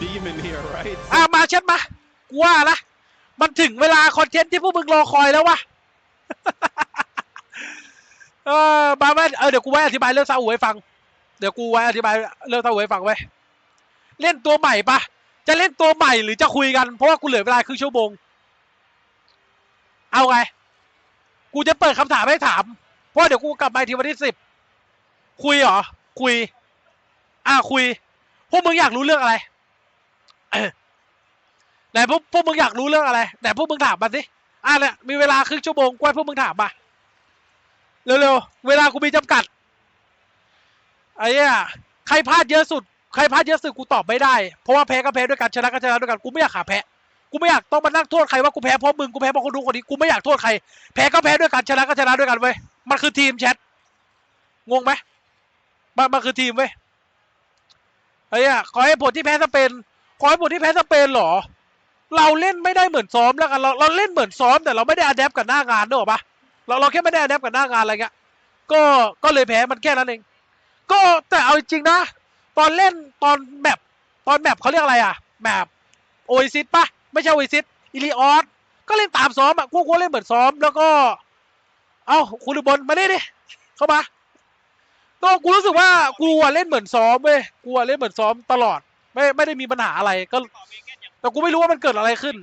demon here, right? อะมาเช็ดมากูว่านะมันถึงเวลาคอนเทนต์ที่พวกมึงรอคอยแล้ววะเออมาแม่เออเดี๋ยวกูไว้อธิบายเรื่องซาอุให้ฟัง เดี๋ยวกูไว้อธิบายเรื่องซาอุให้ฟังไว้เล่นตัวใหม่ปะจะเล่นตัวใหม่หรือจะคุยกัน เพราะว่ากูเหลือเวลาครึ่งชั่วโมง เอาไง กูจะเปิดคำถามให้ถาม เพราะเดี๋ยวกูกลับมาทีวันที่สิบ คุยเหรอ คุย อะคุย พวกมึงอยากรู้เรื่องอะไร ไหนพวกพวกมึงอยากรู้เรื่องอะไรไหนพวกมึงถามมาสิอะเนี่ยมีเวลาครึ่งชั่วโมงกวนพวกมึงถามมาเร็วๆเวลากูมีจำกัดไอ้เนี่ยใครพลาดเยอะสุดใครพลาดเยอะสุดกูตอบไม่ได้เพราะว่าแพ้ก็แพ้ด้วยกันชนะก็ชนะด้วยกันกูไม่อยากหาแพ้กูไม่อยากต้องมานั่งโทษใครว่ากูแพ้เพราะมึงกูแพ้เพราะคนดูนคนนี้กูไม่อยากโทษใครแพ้ก็แพ้ด้วยกันชนะก็ชนะด้วยกันเว้ยมันคือทีมแชทงงไหมมันมันคือทีมเว้ยไอ้เนี่ยขอให้ผลที่แพ้สเปน ขอให้ผลที่แพ้สเปนเหรอ เราเล่นไม่ได้เหมือนซ้อมแล้วกันเราเราเล่นเหมือนซ้อมแต่เราไม่ได้อัดแอปกับหน้างานนึกออปะเราเราแค่ไม่ได้อัดแอปกับหน้างานอะไรเงี้ยก็ก็เลยแพ้มันแค่นั้นเอง ก็แต่เอาจริงนะ ตอนเล่นตอนแมปตอนแมปเขาเรียกอะไรอะแมปโอซิสปะไม่ใช่โอซิสอิลิออสก็เล่นตามซ้อมอะกูกูเล่นเหมือนซ้อมแล้วก็ เอ้าคุณบอลมาดิดิเข้ามาก็กูรู้สึกว่ากูอะเล่นเหมือนซ้อมเว้ยกูอะเล่นเหมือนซ้อมตลอด ไม่ไม่ได้มีปัญหาอะไรก็ แต่กูไม่รู้ว่ามันเกิดอะไรขึ้น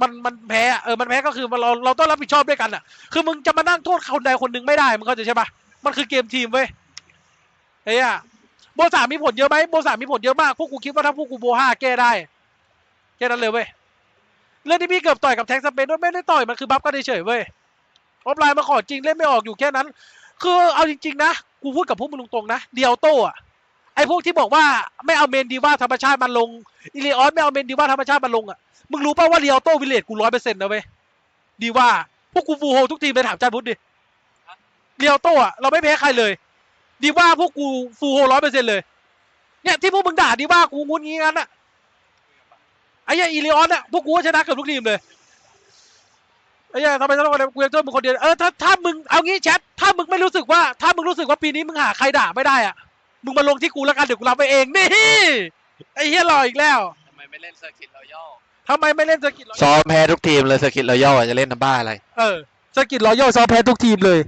มันมันแพ้เออมันแพ้ก็คือมันเราเราต้องรับผิดชอบด้วยกันอะ คือมึงจะมานั่งโทษคนใดคนหนึ่งไม่ได้มึงเข้าใจใช่ปะมันคือเกมทีมเว้ยเฮ้ยอะโบสามมีผลเยอะไหมโบสามมีผลเยอะมากพวกกูคิดว่าถ้าพวกกูโบห้าแก้ได้แค่นั้นเลยเว้ยเรื่องที่พี่เกือบต่อยกับแท็กสเปนด้วยไม่ได้ต่อยมันคือบัฟกันเฉยเว้ยออฟไลน์มาขอจริงเล่นไม่ออกอยู่แค่นั้น คือเอาจริง ๆ นะกูพูดกับพวกมึงตรงๆนะเดียวโต้อะ ไอพวกที่บอกว่าไม่เอาเมนดีว่าธรรมชาติมันลงอิเลออนไม่เอาเมนดีว่าธรรมชาติมันลงอะมึงรู้ป่าวว่าเดียวโต้วิเลจกูร้อยเปอร์เซ็นต์นะเว้ยดีว่าพวกกูฟูลโฮทุกทีมเลยถามจานพุทธดิเดียวโต้อะเราไม่แพ้ใครเลย ดีว่าพวกกูฟูลโฮร้อยเปอร์เซ็นต์เลยเนี่ยที่พวกมึงด่าดีว่ากูงุนงี้งั้นอะไอ้เหี้ยอีเลออนอะพวกกูชนะเกือบทุกทีมเลยไอ้เหี้ยทำไมต้องมากูจะโทษมึงคนเดียวเออถ้าถ้ามึงเอางี้แชทถ้ามึงไม่รู้สึกว่าถ้ามึงรู้สึกว่าปีนี้มึงหาใครด่าไม่ได้อะ มึงมาลงที่กูแล้วกันเดี๋ยวกูรับไปเองนี่ไอ้เหี้ยหล่ออีกแล้วทำไมไม่เล่นเซอร์กิตรอยัลทำไมไม่เล่นสกิลซ้อมแพ้ทุกทีมเลยเซอร์กิตรอยัลจะเล่นน้ำบ้าอะไรเออสกิลรอยัลซอแพ้ทุกทีมเลย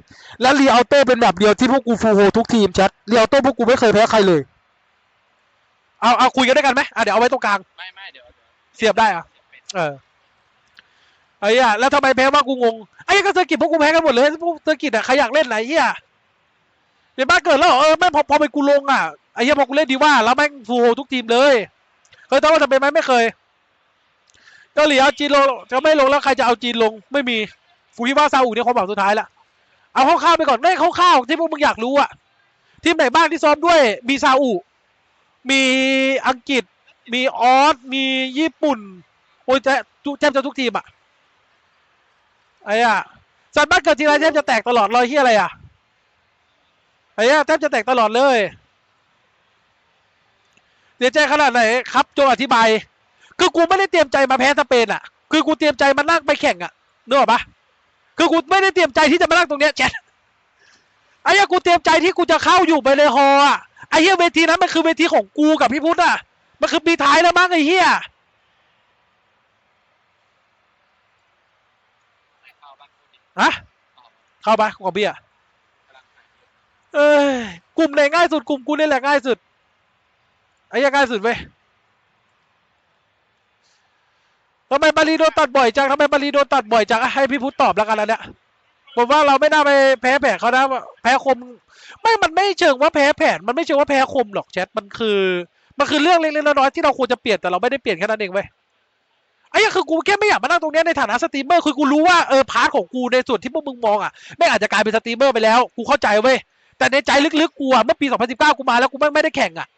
แล้วรีอัลโต้เป็นแบบเดียวที่พวกกูฟูลโฮทุกทีมแชทรีอัลโต้พวกกูไม่เคยแพ้ใครเลยเอาเอาคุยกันด้วยกันไหมอะเดี๋ยวเอาไว้ตรงกลาง ไม่ไม่เดี๋ยวเสียบได้อะเป็นเออไอ้เหี้ยแล้วทำไมแพ้ว่ากูงงไอ้เหี้ยก็เซอร์กิตพวกกูแพ้กันหมดเลยพวกเซอร์กิตอะใครอยากเล่นไหนเหี้ย เดี๋ยวบ้านเกิดแล้วเรอเออแม่งพอพอไปกูลงอะไอ้เหี้ยพอกูเล่นดีว่าแล้วแม่งฟูโฮทุกทีมเลยเคยต้องว่าจะเป็นไหมไม่เคยเกาหลีเอาจีนลงจะไม่ลงแล้วใครจะเอาจีนลงไม่มีกูคิดว่าซาอุเนี่ยความหวังสุดท้ายละเอาคร่าวๆไปก่อนไม่คร่าวๆที่พวกมึงอยากรู้อะทีมไหนบ้างที่ซ้อมด้วยมีซาอุ มีอังกฤษ มีออส มีญี่ปุ่น โอ้ยแทบแทบจะทุกทีมอะไอ้อะสัตว์บ้านเกิดทีไรแทบจะแตกตลอดรอยที่อะไรอะ อ้อะแทบจะแตกตลอดเลยเสียใจขนาดไหนครับโจอธิบาย คือกูไม่ได้เตรียมใจมาแพ้สเปนอะ คือกูเตรียมใจมานั่งไปแข่งอะนึกออกปะคือกูไม่ได้เตรียมใจที่จะมานั่งตรงเนี้ยแชทไอ้เหี้ยกูเตรียมใจที่กูจะเข้าอยู่ไปในฮออะไอ้เหี้ยเวทีนั้นมันคือเวทีของกูกับพี่พุทธอะ มันคือปีท้ายแล้วมั้งไอ้เหี้ยไม่เข้าบ้านกูดิฮะเข้าไปของเบียร์ เอ้ยกลุ่มไหนง่ายสุดกลุ่มกูนี่แหละง่ายสุดไอ้ยังง่ายสุดเว้ยทำไมมารีโดนตัดบ่อยจังทำไมมารีโดนตัดบ่อยจังให้พี่พุทธตอบแล้วกันแล้วเนี่ยผมว่าเราไม่น่าไปแพ้แผนเขานะแพ้คม ไม่มันไม่เชิงว่าแพ้แผนมันไม่เชิงว่าแพ้คมหรอกแชทมันคือ มันคือเรื่องเล็กๆน้อยๆที่เราควรจะเปลี่ยนแต่เราไม่ได้เปลี่ยนแค่นั้นเองเว้ยไอ้เหี้ยคือกูแค่ไม่อยากมานั่งตรงเนี้ยในฐานะสตรีมเมอร์คือกูรู้ว่าเออพาร์ทของกูในส่วนที่พวกมึงมองอะไม่อาจจะกลายเป็นสตรีมเมอร์ไปแล้วกูเข้าใจเว้ย แต่ในใจลึกๆกูอะเมื่อปี 2019 กูมาแล้วกูแม่ไม่ได้แข่งอะ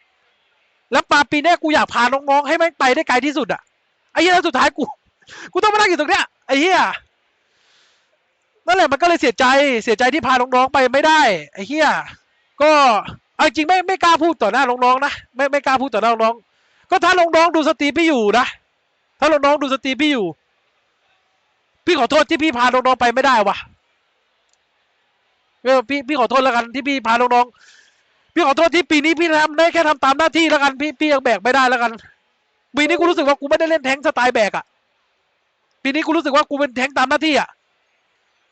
แล้วมาปีเนี้ยกูอยากพาน้องๆให้แม่งไปได้ไกลที่สุดอะไอ้เหี้ยแล้วสุดท้ายกูกูต้องมานั่งอยู่ตรงเนี้ยไอ้เหี้ยนั่นแหละมันก็เลยเสียใจเสียใจที่พาน้องๆไปไม่ได้ไอ้เหี้ยก็เอาจริงไม่ไม่กล้าพูดต่อหน้าน้องๆนะไม่ไม่กล้าพูดต่อหน้าน้องก็ถ้าน้องๆดูสตรีพี่อยู่นะถ้าน้องๆดูสตรีพี่อยู่ พี่ขอโทษที่พี่พาน้องๆไปไม่ได้ว่ะ เออพี่พี่ขอโทษแล้วกันที่พี่พาน้องๆพี่ขอโทษที่ปีนี้พี่ทำได้แค่ทำตามหน้าที่แล้วกัน พี่พี่ยังแบกไม่ได้แล้วกัน ปีนี้กูรู้สึกว่ากูไม่ได้เล่นแทงค์สไตล์แบกอะปีนี้กูรู้สึกว่ากูเป็นแทงค์ตามหน้าที่อะ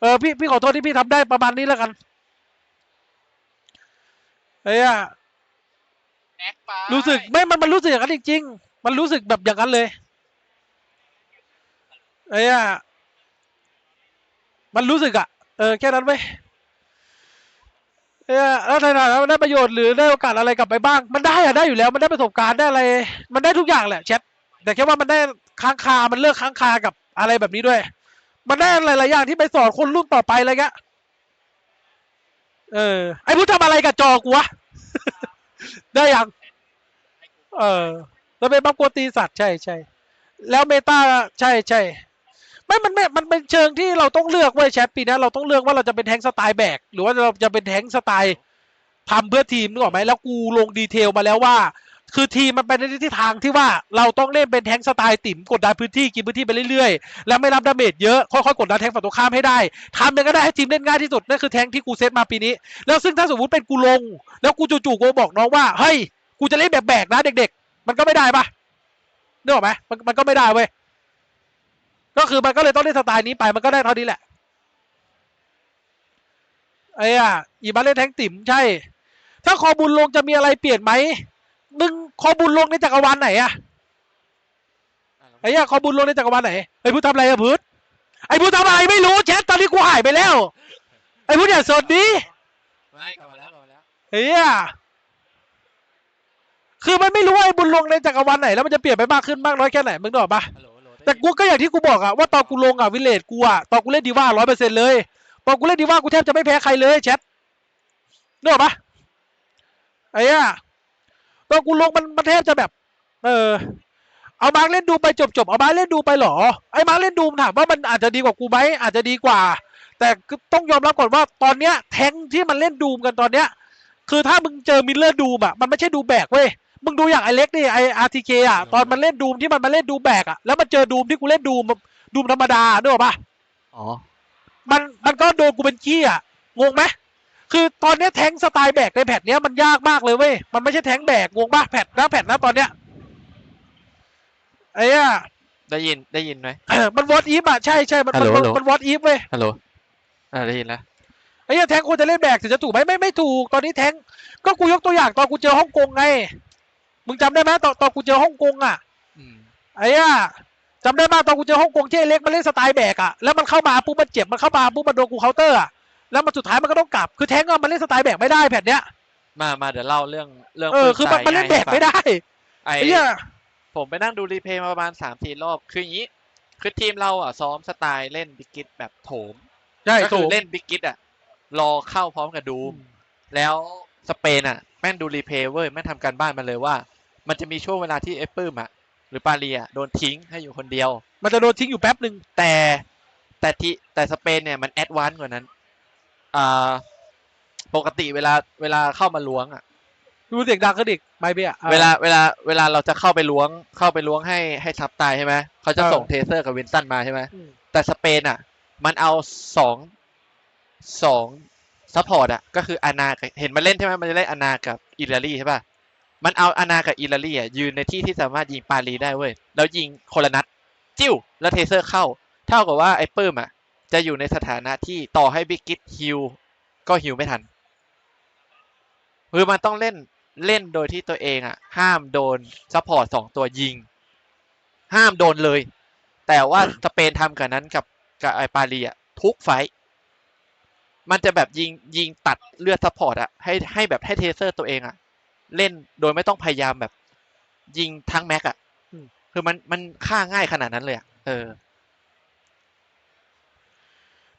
เออพี่พี่ขอโทษที่พี่ทำได้ประมาณนี้แล้วกันเอ้ยอะแอคไปรู้สึกไม่มันมันรู้สึกอย่างนั้นจริงๆมันรู้สึกแบบอย่างนั้นเลยเอ้ยอะมันรู้สึกอะเออแค่นั้นเว้ย เอ้ยแล้วในฐานะได้ประโยชน์หรือได้โอกาสอะไรกลับไปบ้าง มันได้อะได้อยู่แล้ว มันได้ประสบการณ์ได้อะไร มันได้ทุกอย่างแหละแชทแต่แค่ว่ามันได้ค้างคา มันเลิกค้างคากับอะไรแบบนี้ด้วย มันได้หลายๆอย่างที่ไปสอนคนรุ่นต่อไปอะไรเงี้ยเออ ไอ้พูดทำอะไรกับจอกูวะ ได้ยัง เออแล้วเป็นบัฟโกตีสัตว์ใช่ใช่แล้วเมตาใช่ใช่ ไม่มันไม่มันเป็นเชิงที่เราต้องเลือกเว้ยแชทปีนี้เราต้องเลือกว่าเราจะเป็นแทงสไตล์แบก หรือว่าเราจะเป็นแทงสไตล์ทำเพื่อทีมนึกออกไหมแล้วกูลงดีเทลมาแล้วว่า คือทีมมันไปในทิศทางที่ว่าเราต้องเล่นเป็นแทงสไตล์ติ๋มกดดันพื้นที่กินพื้นที่ไปเรื่อยๆ แล้วไม่รับดาเมจเยอะค่อยๆกดดันแทงฝั่งตรงข้ามให้ได้ทำยังก็ได้ให้ทีมเล่นง่ายที่สุดนั่นคือแทงที่กูเซตมาปีนี้ แล้วซึ่งถ้าสมมติเป็นกูลง แล้วกูจู่ๆกูบอกน้องว่าเฮ้ยกูจะเล่นแบบแบกนะเด็ก ๆ มันก็ไม่ได้ปะนึกออกไหมมันมันก็ไม่ได้เว้ย ก็คือมันก็เลยต้องเล่นสไตล์นี้ไปมันก็ได้เท่านี้แหละไอ้อะอีมาเล่นแทงติ๋มใช่ ถ้าคอบุญลงจะมีอะไรเปลี่ยนไหมมึงคอบุญลงในจักรวาลไหนอะไอ้อะคอบุญลงในจักรวาลไหนไอ้พูดทำอะไรอะพืชไอ้พูดทำอะไรไม่รู้แชทตอนนี้กูหายไปแล้ว ไอ้พูดอย่าสดดิไม่กลับมาแล้วกลับมาแล้วเฮียคือมันไม่รู้ว่าไอ้บุญลงในจักรวาลไหนแล้วมันจะเปลี่ยนไปมากขึ้นมากน้อยแค่ไหนมึงนึกออกปะฮัลโหลฮัลโหลได้ แต่กูก็อย่างที่กูบอกอะว่าตอนกูลงอะวิเลจกูอะตอนกูเล่นดีว่าร้อยเปอร์เซ็นต์เลย ตอนกูเล่นดีว่ากูแทบจะไม่แพ้ใครเลยแชทนึกออกปะไอ้เหี้ยตอนกูลงมันมันแทบจะแบบ เออ เอามาร์เล่นดูไปจบจบเอามาร์เล่นดูไปหรอ ไอ้มาร์เล่นดูถามว่ามันอาจจะดีกว่ากูไหมอาจจะดีกว่า แต่ก็ต้องยอมรับก่อนว่าตอนเนี้ย แทงที่มันเล่นดูมกันตอนเนี้ย คือถ้ามึงเจอมิลเลอร์ดูมอะมันไม่ใช่ดูแบกเว้ย มึงดูอย่างไอเล็กนี่ไออาร์ทีเคอะตอนมันเล่นดูมที่มันมาเล่นดูแบกอะแล้วมันเจอดูมที่กูเล่นดูมดูมธรรมดาเนกอะปะอ๋อมันมันก็โดนกูเป็นขี้อะงงไหมคือตอนเนี้ยแทงค์สไตล์แบกในแพทเนี้ยมันยากมากเลยเว้ยมันไม่ใช่แทงค์แบกงงปะแพทนะแพทนะตอนเนี้ยไอ้อะได้ยินได้ยินไหมมันวอตอีฟอะใช่ใช่มันฮัลโหลมันฮัลโหลมันวอตอีฟเว้ยฮัลโหลอ่าได้ยินแล้วไอ้เหี้ยแทงค์ควรจะเล่นแบกถึงจะถูกไหมไม่ไม่ถูกตอนนี้แทงค์ก็กูยกตัวอย่างตอนกูเจอฮ่องกงไง มึงจำได้ไหมตอนตอนกูเจอฮ่องกงอะอืมไอ้อะจำได้ป่ะตอนกูเจอฮ่องกงที่ไอ้เล็กมันเล่นสไตล์แบกอะแล้วมันเข้ามาปุ๊บมันเจ็บมันเข้ามาปุ๊บมันโดนกูเคาน์เตอร์อะแล้วมันสุดท้ายมันก็ต้องกลับคือแทงก์อะมันเล่นสไตล์แบกไม่ได้แผ่นเนี้ยมามาเดี๋ยวเล่าเรื่องเรื่องเออปืคือมันตายมันเล่นแบง่ายกไม่ได้ไอ้ไอ้เหี้ยผมไปนั่งดูรีเพลย์มาประมาณสามสี่รอบคืออย่างนี้ คือทีมเราอะซ้อมสไตล์เล่นบิ๊กกิตแบบโถมใช่ก็ถูคือกเล่นบิ๊กกิตอะรอเข้าพร้อมกับดูมแล้วสเปนอะ แม่งดูรีเพลย์เว้ยแม่งทำการบ้านมาเลยว่า มันจะมีช่วงเวลาที่เอปเปิลอะหรือปาเลียโดนทิ้งให้อยู่คนเดียว มันจะโดนทิ้งอยู่แป๊บหนึ่งแต่แต่ที่แต่สเปนเนี่ยมันแอดวานซ์กว่านั้นอ่าปกติเวลาเวลาเข้ามาล้วงอะดูเสียงดังขึ้นอีกไม่เบี้ยเวลาเวลาเวลาเราจะเข้าไปล้วงเข้าไปล้วงให้ให้ซับตายใช่ไหมเขาจะเออส่งเทเซอร์กับวินสตันมาใช่ไหมอืมแต่สเปนอะมันเอาสองสอง ซัพพอร์ตอะก็คืออานาเห็นมันเล่นใช่ไหมมันจะเล่นอานากับอิลารีใช่ป่ะมันเอาอานากับอิลารีอะยืนในที่ที่สามารถยิงปารีได้เว้ยแล้วยิงคนละนัด จิ้วแล้วเทเซอร์เข้า เท่ากับว่าไอ้ปื้มอะจะอยู่ในสถานะที่ต่อให้บิ๊กกิตฮิวก็ฮิวไม่ทันคือมันต้องเล่นเล่นโดยที่ตัวเองอะ ห้ามโดนซัพพอร์ตสองตัวยิง ห้ามโดนเลย แต่ว่าสเปนทำกับนั้นกับกับไอปารีอะทุกไฟ มันจะแบบยิงยิงตัดเลือดซัพพอร์ตอะให้ให้แบบให้เทเซอร์ตัวเองอะเล่นโดยไม่ต้องพยายามแบบ ยิงทั้งแม็กอะคือมันมันฆ่าง่ายขนาดนั้นเลยอะเออ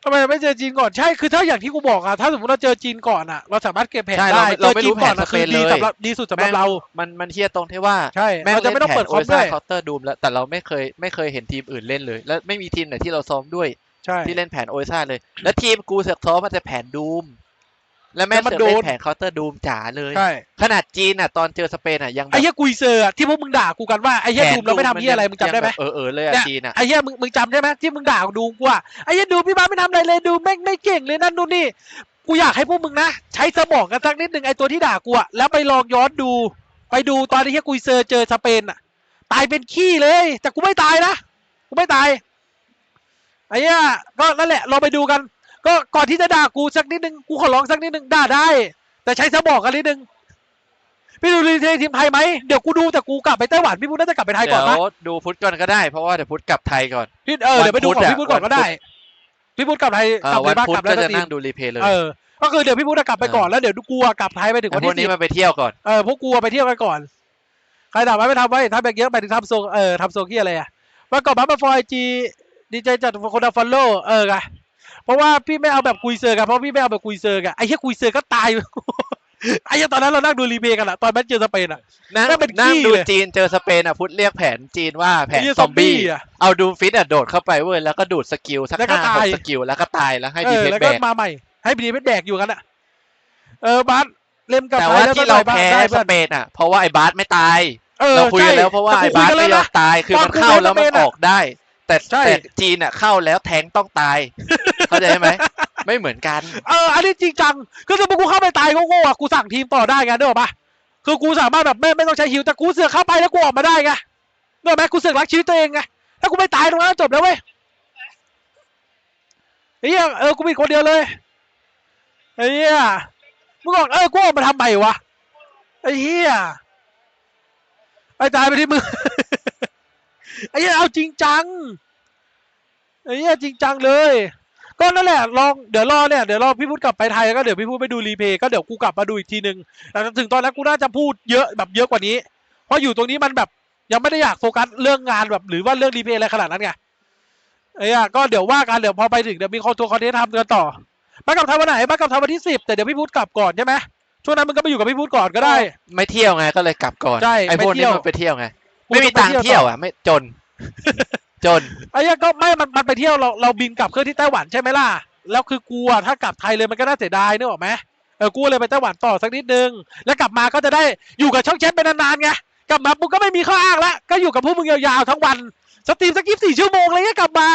ทำไมไม่เจอจีนก่อนใช่คือถ้าอย่างที่กูบอกอะถ้าสมมติเราเจอจีนก่อนอะเราสามารถเก็บแผนใช่ได้เราเจไม่อจีนก่อนอะเราไม่รู้แผนคือดีสเปนเลยสำหรับดีสุดสำหรับแม่งเรา มันมันเทียตรงที่ว่าใช่แม่งเราจะไม่ต้องเปิดคอมด้วยเคาน์เตอร์ดูมแล้วแต่เราไม่เคยไม่เคยเห็นทีมอื่นเล่นเลย แล้วไม่มีทีมไหนที่เราซ้อมด้วย ใช่ที่เล่นแผนโอซ่าเลย แล้วทีมกูเสือกซ้อมมาแต่แผนดูม แล้วแม่งแล้วมันเสือกเล่โดนนแผนเคาน์เตอร์ดูมจ๋าเลยใช่ขนาดจีนอะตอนเจอสเปนอะยังแบบไอ้เหี้ยกุยเซอร์อะที่พวกมึงด่ากูกันว่าไอ้เหี้ยดูมเราไม่ทำเหี้ยอะไรมึงจำได้ไหมยังแบบเออเออเลยอะเนี่ยจีนอะไอ้เหี้ยมึงมึงจำได้ไหมที่มึงด่าดูกูอะไอ้เหี้ยดูพี่บ้านไม่ทำอะไรเลยดูแม่งไม่เก่งเลยนั่นนู่นนี่กูอยากให้พวกมึงนะใช้สมองกันสักนิดหนึ่งไอ้ตัวที่ด่ากูอะแล้วไปลองย้อนดู ไปดูตอนที่เหี้ยกุยเซอร์เจอสเปนอะไปตายเป็นขี้เลย แต่กูไม่ตายนะกูไม่ตาย ไอ้เนี้ยก็นั่นแหละเราไปดูกัน ก็ก่อนที่จะด่ากูสักนิดนึงกูขอร้องสักนิดนึงด่าได้ แต่ใช้สมองกันนิดนึงพี่ดูรีเทนทีมไทยไหมเดี๋ยวกูดูแต่กูกลับไปไต้หวันพี่พูดน่าจะกลับไปไทยก่เดี๋อนยวปะดูพุทธก่อนก็ได้เพราะว่าเดี๋ยวพุทธกลับไทยก่อน พี่เออเดี๋ยวไปดูของวันพุธอะพี่พูดก่อนก็ได้พี่พูดกลับไทยเอ่อกลับเลวัยนบ้างพุธกลับแล้วก็จะทีนั่งดูรีเพลย์เลยเออก็คือเดี๋ยวพี่พูดจะกลับไปก่อนแล้วเดี๋ยวกูอะกลับไทยไปถึงไอ้วันพวกที่นี้สิบมาไปเที่ยวก่อน เออพวกกูอะไปเที่ยวกันก่อน ใครด่าไม่ไปทำไว้ทำแบบเยอะไปถึงทำโซเออทำโซกี้อะไรอะมาก่อนบัฟมาฟอยจี ดีใจจัดคนดัฟฟอลโล่เออไงเพราะว่าพี่ไม่เอาแบบกุยเซอร์กันเพราะพี่ไม่เอาแบบกุยเซอร์กันไอ้เหี้ยกุยเซอร์ก็ตายไอ้เหี้ยตอนนั้นเรานั่งดูรีเพลย์กันอะตอนแมตช์เจอสเปนอะนั่งแม่งเป็นนั่งขี้ดูเลย จีนเจอสเปนอะพุทธเรียกแผนจีนว่าแผนไอ้เหี้ยซอมบี้อะ เอาดูฟิตอะโดดเข้าไปเว้ยแล้วก็ดูดสกิลสักแล้วก็ห้าหตากยสกิลแล้วก็ตายแล้วให้เอดีอเพชแล้วแบก็กมาใหม่ ให้บีดีเพชรแบกอยู่กันอะเออบาสเล่มกับแต่ไทว่ายแล้วที่เราบ้งแพ้ได้สเพื่อนเปนอะเพราะว่าไอ้บาสไม่ตายออเราคุยกันใช่แล้วเพราะว่าแต่ไอ้กูบาสคุยกันไม่แล้วยอนะมตายคือตอนมันกูเข้าเล่นแล้วมันสเปนอะออกได้ แต่ใช่แต่จีนอะเข้าแล้วแทงต้องตาย เข้าใจไหมไม่เหมือนกัน เออ อันนี้จริงจัง คือสมมติกูเข้าไปตายโง่ๆอะกูสั่งทีมต่อได้ไงนึกออกปะคือกูสามารถแบบไม่ไม่ต้องใช้ฮิวแต่กูเสือกเข้าไปแล้วกูออกมาได้ไงนึกออกไหมกูเสือกรักชีวิตตัวเองไงถ้ากูไม่ตายตรงนั้นจบแล้วเว้ยไอ้เหี้ยเออกูมีคนเดียวเลยไอ้เหี้ยมึงบอกเออกูออกมาทำใหม่วะไอ้เหี้ยไอ้ตายไปที่มือ ไอ้เหี้ยเอาจริงจังไอ้เหี้ยจริงจังเลย ก็นั่นแหละลองเดี๋ยวรอเนี่ยเดี๋ยวรอพี่พูดกลับไปไทยก็เดี๋ยวพี่พูดไปดูรีเพย์ก็เดี๋ยวกูกลับมาดูอีกทีหนึ่งแต่ถึงตอนนั้นกูน่าจะพูดเยอะแบบเยอะกว่านี้ เพราะอยู่ตรงนี้มันแบบยังไม่ได้อยากโฟกัสเรื่องงานแบบหรือว่าเรื่องรีเพย์อะไรขนาดนั้นไงเอ้ยอะก็เดี๋ยวว่ากันเดี๋ยวพอไปถึงเดี๋ยวมีคอนทัวร์คอนเทนต์ทำกันต่อมากลับทำวันไหนมากลับทำวันที่สิบแต่เดี๋ยวพี่พูดกลับก่อนใช่ไหมช่วงนั้นมึงก็ไปอยู่กับพี่พูดก่อนก็ได้ ไม่เที่ยวไงก็เลยกลับก่อนใช่ไอ้พวกไม่เที่นี้ยวมันไปเที่ยวไงกู ไม่มีต้องไปตังค์เที่เที่ยยววต่ออะ ไม่จน จนไอ้เหี้ยก็ไม่มันมันไปเที่ยวเราเราบินกลับเครื่องที่ไต้หวันใช่ไหมล่ะ แล้วคือกูอะถ้ากลับไทยเลยมันก็น่าเสียดายนึกออกไหมเออกูเลยไปไต้หวันต่อสักนิดนึง แล้วกลับมาก็จะได้อยู่กับช่องแชทเป็นนานๆไงกลับมาปุ๊บก็ไม่มีข้ออ้างละก็อยู่กับพวกมึงยาวๆทั้งวันสตรีมสักยี่สิบสี่ชั่วโมงอะไรเงี้ยกลับมา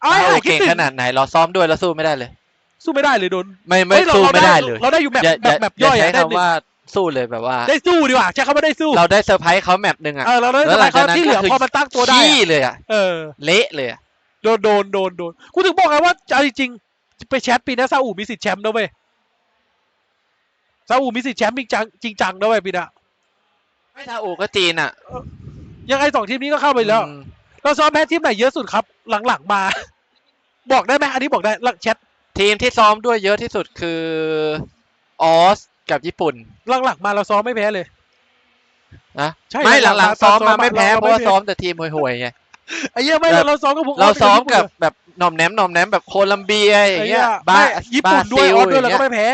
เอาให้เอาหายคิดเก่งถึงขนาดไหนเราซ้อมด้วยแล้วสู้ไม่ได้เลย สู้ไม่ได้เลยโดนไม่ไม่เฮ้ยเราสู้เราไม่ได้เลย เราได้อยู่แบบอย่าแบบแบบย่อยใช้อะได้หนึ่ง คำว่า สู้เลยแบบว่า ได้สู้ดีกว่าใช้คำว่าได้สู้ เราได้เซอร์ไพรส์เขาแมปหนึ่งอะเออเราได้แล้วหลังเขาจากนั้นที่เหลือก็คือพอมันตั้งตัวได้ขี้อะเลยอะเออเละเลยอะโดนโดนโดนโดนกูถึงบอกไงว่าเอาจริงๆไปแชทปีหนี้าซาอุมีสิทธิ์แชมป์นะเว้ยซาอุมีสิทธิ์แชมป์จริงจังจริงจังนะเว้ยปีหน้าไม่ทาอูก็จีนอะยังไงสองทีมนี้ก็เข้าไปแล้วอืมเราซ้อมแพ้ทีมไหนเยอะสุดครับ หลังๆมา บอกได้ไหมอันนี้บอกได้หลังแชททีมที่ซ้อมด้วยเยอะที่สุดคือออส กับญี่ปุ่นหลังๆมาเราซ้อมไม่แพ้เลยนะใช่ไม่หลังๆหลังมาๆซ้อมซ้อมมาไม่แพ้เราเพราะว่าไม่แพ้ซ้อมแต่ทีมห่วยๆไงไอ้เหี้ยไม่แบบเราซ้อมกับพวกเราซ้อมญี่ปุ่นกับเลยแบบหน่อมแนมหน่อมแนมแบบโคลัมเบียอไอ้ย่างเหี้เงี้ยยบาไม่ญี่ปุ่นด้วยบออราสด้วยซิเราลก็ไม่แพ้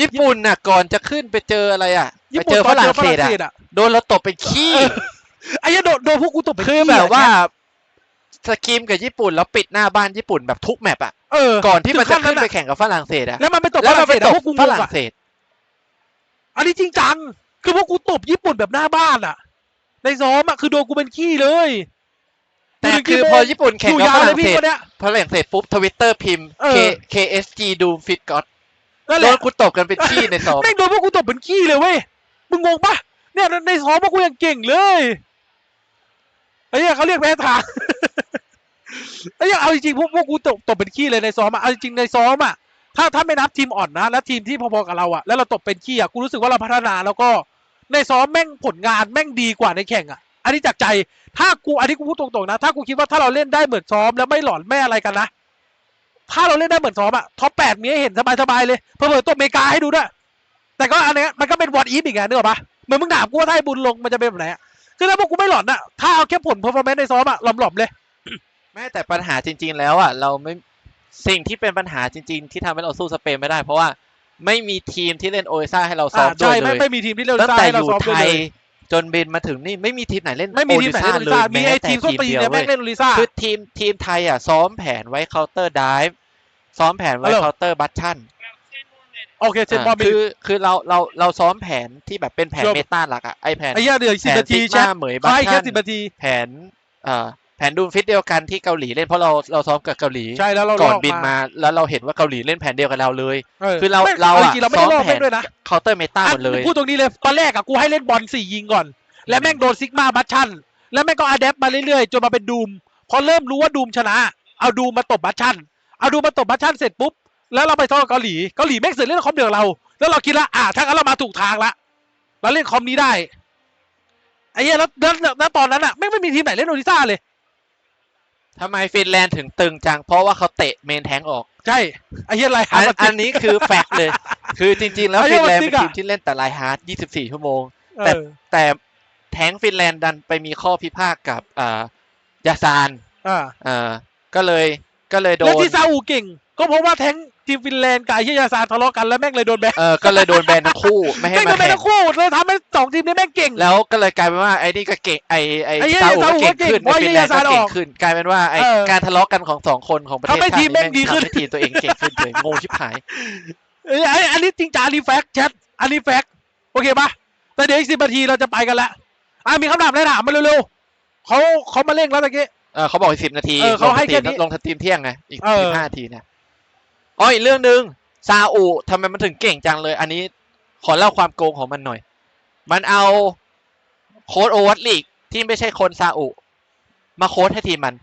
ญี่ปุ่นน่ะ ก่อนจะขึ้นไปเจออะไรอะไปญี่เจปุ่นอตอนฝรั่งเศสอะอะโดนเราตบเป็นขี้เออไอ้เหี้ยโดนโดนพวกกูตบเป็นคือขี้แบบอะว่าสกิมกับญี่ปุ่นแล้วปิดหน้าบ้านญี่ปุ่นแบบทุกแมปอะเออก่อนที่มันจะถึงขั้ขึ้นนไปนั้นอะแข่งกับฝรั่งเศสอะแล้วมันไปตบแล้วฝมัรั่นงไปเศสต อะบพวกกูงฝงรั่งอะเศสอันนี้จริงจัง คือพวกกูตบญี่ปุ่นแบบหน้าบ้านอะในซ้อมอะคือโดนกูเป็นขี้เลย แต่ดูดิคือกี่โมงพอญี่ปุ่นแข่งอยู่กับยาฝวเลรั่ยงพี่เศสคนเนี้ยฝรั่งเศสปุ๊บทวิตเตอร์พิมพ์เออ K KSG ดูฟิตก็อตนั่นโดแหละนกูตบกันเป็นขี้ในซ้อมแม่งโดนพวกกูตบเป็นขี้เลยเว้ย มึงงงปะเนี่ยในซ้อมพวกกูยังเก่งเลยไอ้เนี่ยเขาเรียกแพ้ทางไอ้เนี่ยเอาจริงๆพวกพวกกูตบตบเป็นขี้เลยในซ้อมอะเอาจริงๆในซ้อมอะ ถ้าถ้าไม่นับทีมอ่อนนะ แล้วทีมที่พอๆกับเราอะแล้วเราตบเป็นขี้อะกูรู้สึกว่าเราพัฒนา แล้วก็ในซ้อมแม่งผลงานแม่งดีกว่าในแข่งอะอันนี้จากใจ ถ้ากูอันนี้กูพูดตรงๆนะ ถ้ากูคิดว่าถ้าเราเล่นได้เหมือนซ้อมแล้วไม่หลอนไม่อะไรกันนะ ถ้าเราเล่นได้เหมือนซ้อมอะท็อปแปดมีให้เห็นสบายๆเลยเผื่อๆตัวอเมริกาให้ดูด้วย แต่ก็อันนี้มันก็เป็นวอตอีฟอีกไงนึกออกปะเหมือนมึงถามกูว่าถ้าไอ้บุญลงมันจะเป็นแบบไหนอะคือถ้าพวกกูไม่หลอนอะถ้าเอาแค่ผลเพอร์ฟอร์แมนซ์ในซ้อมอะหลอมๆเลย แม้แต่ปัญหาจริง ๆ แล้วอะเราไม่ สิ่งที่เป็นปัญหาจริง ๆ ที่ทำให้เราสู้สเปนไม่ได้ เพราะว่าไม่มีทีมที่เล่นโอเอซ่าให้เราซ้ออ่ามด้วใช่ยเลไม่ยไม่มีทีมที่เล่นตั้งซ่าแต่ให้อเรายู่ซ้อมด้วไทยยเลยจนบินมาถึงนี่ไม่มีทีมไหนเล่นไม่มีทีมไหนเล่นโอลิซ่ามีแม้ไอ้แต่ทีมส้นทีมตีนเดียวเนี่ยเว้แม่ยงเล่นโอลิซ่า คือทีมทีมไทยอะซ้อมแผนไว้เคาน์เตอร์ดิฟซ้อมแผนไว้เออเคาน์เตอร์บัตชั่น โอเคเซนบอลอ่าคือคือเราเราเราซ้อมแผนที่แบบเป็นแผนเชื่อ เมตาหลักอะไอแผนไอ้เหี้ยเดือดแผสิบนนาทีซิกแชมาทเหมยบัตใช่แค่ชั่นสิบนาที แผนเอ่อ แผนดูมฟิตเดียวกันที่เกาหลีเล่นเพราะเราเราซ้อมกับเกาหลีใช่แล้วเราก่อนลกบินมา แล้วเราเห็นว่าเกาหลีเล่นแผนเดียวกับเราเลยเออคือเราไม่เราออะจริงๆเราไม่ได้ลอกซ้อมแผนแม่งด้วยนะเคาน์เตอร์เมตาหมดเลยพูดตรงนี้เลยตอนแรกอะกูให้เล่นบอลสี่ยิงก่อน และแม่งโดนซิกมาบัตชันแล้วแม่งก็อะแดปมาเรื่อยๆจนมาเป็นดูมพอเริ่มรู้ว่าดูมชนะ เอาดูมมาตบบัตชั่นเอาดูมมาตบบัตชั่นเสร็จปุ๊บแล้วเราไปท่อเกาหลีเกาหลีแม่งเสร็จเล่นคอมเดียวกับเรา แล้วเราคิดละอะถ้างั้นเรามาถูกทางละเราเล่นคอมนี้ได้ไอ้เหี้ยแล้วแล้วแล้วแล้วตอนนั้นอะแม่งไม่มีทีมไหนเล่นโอริซ่าเลย ทำไมฟินแลนด์ถึงตึงจัง เพราะว่าเขาเตะเมนแทงค์ออกใช่ไอ้เหี้ยไรอันฮาร์ดอันนี้คือแฟกต์เลย คือจริง ๆ แล้วไอ้เหี้ฟิยนแลนด์มันเป็นจริงทีอะมที่เล่นแต่ไลน์ฮาร์ด24 ชั่วโมงเอแต่อแต่แทงค์ฟินแลนด์ดันไปมีข้อพิพาทกับอ่ายาซานอ่าอ่าก็เลยก็เลยโดแล้วนที่ซาอุเก่ง ก็เพราะว่าแทงค์ ทีมฟินแลนด์กับไอ้เฮียยาซานทะเลาะกันแล้วแม่งเลยโดนแบนเออก็เลยโดนแบนทั้งคู่ไม่ให้แม่งโดมานแบนแข่งทั้งคู่เลยทำให้สองทีมนี้แม่งเก่ง แล้วก็เลยกลายเป็นว่าไอ้นี่ก็เก่งไอ้ไอ้ไอ้เหี้ยซาอุซาก็อุเก่งก็เก่งขึ้นเพราะไอ้ฟินแลนด์ไอ้เหี้ยซาก็นเก่องอกขึ้นกลายเป็นว่าไอ้เออการทะเลาะกันของสองคนของประเทศทำให้ชาทีติมแม่งนี่ดีขึ้น ทำให้ทีมตัวเองเก่งขึ้นเลยงงชิบหาย เอ้ยไอ้อันนี้จริงจังอันนี้แฟกต์แชทอันนี้แฟกต์โอเคปะแต่เดี๋ยวอีกสิบนาทีเราจะไปกันแล้วอะมีคำถามอะไรถามมาเร็วๆเขาเขามาเร่งแล้วตะกี้ เออเขาบอกอีกสิบนาทีเออเขาให้ลงสตรีมแค่นี้ลงสตรีมเที่ยงไงอีกเออ สิบห้านาทีเนี่ย อ๋ออีกเรื่องหนึ่งซาอุทำไมมันถึงเก่งจังเลย อันนี้ขอเล่าความโกงของมันหน่อย มันเอาโค้ดโอวัตลีกที่ไม่ใช่คนซาอุมาโค้ดให้ทีมมัน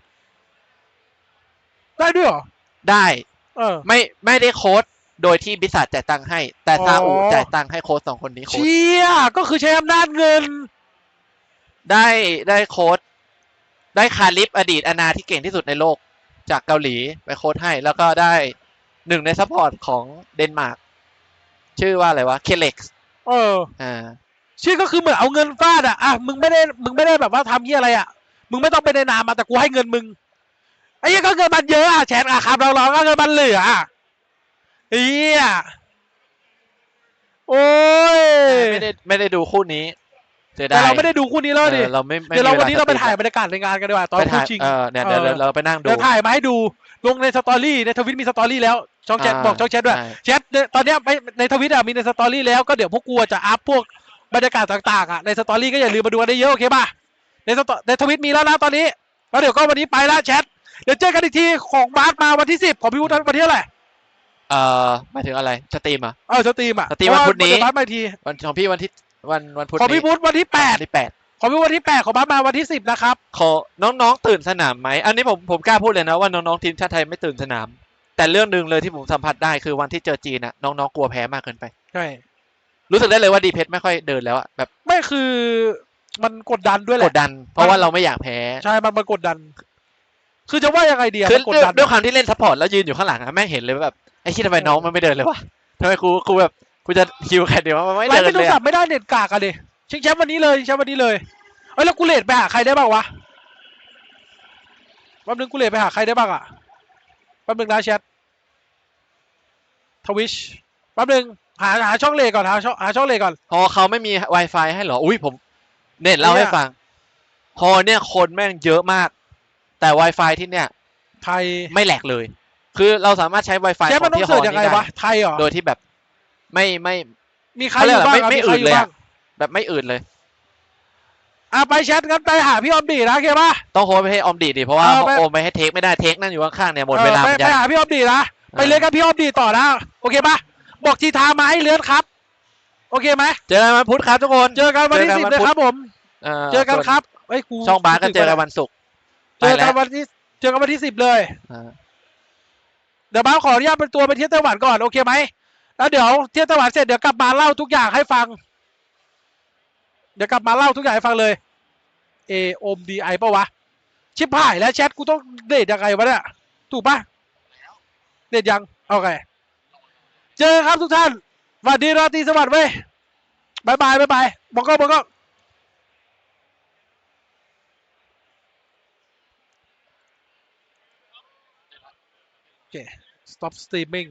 ได้ด้วยเหรอ ได้ เออ ไม่ไม่ได้โค้ดโดยที่บิสซัทจ่ายตังค์ให้ แต่อ๋อซาอุจ่ายตังค์ให้โค้ดสองคนนี้โค้ดเชี่ยก็คือใช้อำนาจเงิน ได้ได้โค้ดได้คาลิฟอดีตอนาที่เก่งที่สุดในโลกจากเกาหลีไปโค้ดให้ แล้วก็ได้ หนึ่งในซัพพอร์ตของเดนมาร์กชื่อว่าอะไรวะเคเล็กซ์เอออ่าชื่อก็คือเหมือนเอาเงินฟาดอะอะมึงไม่ได้มึงไม่ได้แบบว่าทำเหี้ยอะไรอะ มึงไม่ต้องไปในนามมาแต่กูให้เงินมึงไอ้เหี้ยก็เงินมันเยอะอะแชทอะครับเราเราก็เงินมันเหลืออะเฮียโอ้ยไม่ได้ไม่ได้ดูคู่นี้เสียแต่ดายเราไม่ได้ดูคู่นี้แล้วดิเออเราไม่ไม่เดี๋ยวเรามีวันนี้เราไปถ่ายสตบรรยากาศในงานกันดีกว่าตอนไปคู่ถ่ายชิงเออเนี่ยเดี๋ยวเออเดี๋ยวเราไปนั่งดูเดี๋ยวถ่ายมาให้ดูลงในสตอรี่ในทวิตมีสตอรี่แล้ว ช่องแชทอ่าบอกช่องแชทด้วยใช่แชทเนี่ยตอนเนี้ยไปในทวิตอะมีในสตอรี่แล้วก็เดี๋ยวพวกกูจะอัพพวกบรรยากาศต่างๆอะในสตอรี่ก็อย่าลืมมาดูกันได้เยอะโอเคป่ะในสตอในทวิตมีแล้วนะตอนนี้แล้วเดี๋ยวก็วันนี้ไปละแชทเดี๋ยวเจอกันอีกทีของบาสมาวันที่สิบของพี่วุฒิวันที่เท่าไหร่เอ่อหมายถึงอะไรสตรีมอะเออสตรีมอะสตรีมวันพุธนี้เพราะาเดี๋ยวบาสมาอีกทีวันของพี่วันที่วันวันพุธของพี่นี้วุฒิวันที่แปดวันที่แปดของพี่วุฒิวันที่แปดของบาสมาวันที่สิบนะครับขอน้องๆตื่นสนามไหมอันนี้ผมผมกล้าพูดเลยนะว่าน้องๆทีมชาติไทยไม่ตื่นสนาม แต่เรื่องหนึ่งเลยที่ผมสัมผัสได้คือวันที่เจอจีนอะน้องๆกลัวแพ้มากเกินไป ใช่รู้สึกได้เลยว่าดีเพชรไม่ค่อยเดินแล้วอะแบบไม่คือมันกดดันด้วยแหกละ ดดัน เพราะว่าเราไม่อยากแพ้ ใช่มันมันกดดัน คือจะว่ายังไงดีอะคือมันกดด้วยดันด้วยความที่เล่นซัพพอร์ตแล้วยืนอยู่ข้างหลังอะแม่งเห็นเลยว่าแบบไอ้ที่ทำไมน้องมันไม่เดินเลยวะทำไมกูกูแบบกูจะฮิวใครเดียวมันไม่ไลเดิฟ์นไม่โทเลรยศัอะพท์ไม่ได้เน็ตกากอะดิชิงแชมป์วันนี้เลยชิงแชมป์วันนี้เลยเอ้ยแล้วกูเลดไปหาใครได้บ้างวะแป๊บนึงกูเลดไปหาใครได้บ้างอะแป๊บนึงนะแชท ทวิชแป๊บนึงหาหาช่องเลดก่อนหาช่องหาช่องเลดก่อนพอเขาไม่มี Wi-Fi ให้เหรอ อุ้ยผมเน็ตเล่าเนี่ให้ยฟังพอเนี่ยคนแม่งเยอะมาก แต่ Wi-Fi ที่เนี่ย ไทยไม่แหลกเลย คือเราสามารถใช้ Wi-Fi แชทขมัอนงต้องที่ฮเสิอร์ชยังไงนี้ได้วะไทยเหรอโดยที่แบบ ไม่ไม่มีใครอยู่บ้างเขาเรียกอะอะไรไม่มีใครไม่อยู่อื่นเลยบ้าอะงแบบไม่อื่นเลยอะไปแชทงั้นไปหาพี่ออมดีนะโอเคป่ะต้องโฮสต์ไปให้ออมดีดิเพราะว่าเออไปโอมไปให้เทคไม่ได้เทคนั่งอยู่ข้างๆเนี่ยหมดเออเวลาไปเหมือนไปกันหาพี่ออมดีนะ ไปเลยกับพี่ออมดีต่อนะโอเคป่ะบอกทีทามาให้เลื่อนครับ โอเคไหมเจอกันวันพุธครับทุกคนเจอกันวันที่เจอกันสิบวันเลยพุธครับผมเจอกันครับเอ้ยกูช่องบาสก็เจอกันวันศุกร์เจอไปแล้กันววันที่เจอกันวันที่สิบเลยอ่าเดี๋ยวบ้าสขออนุญาตเป็นตัวไปเที่ยวไต้หวันก่อนโอเคไหมแล้วเดี๋ยวเที่ยวไต้หวันเสร็จเดี๋ยวกลับมาเล่าทุกอย่างให้ฟัง เดี๋ยวกลับมาเล่าทุกอย่างให้ฟังเลยเอโอมดีไอปะวะชิบหายแล้วแชทกูต้องเดทยังไงวะเนี่ยถูกปะ เดทยังโอเค เจอครับทุกท่านสวัสดีราตรีสวัสดิ์เว้ยบายบายบายบายบอกก็บอกก็โอเค stop streaming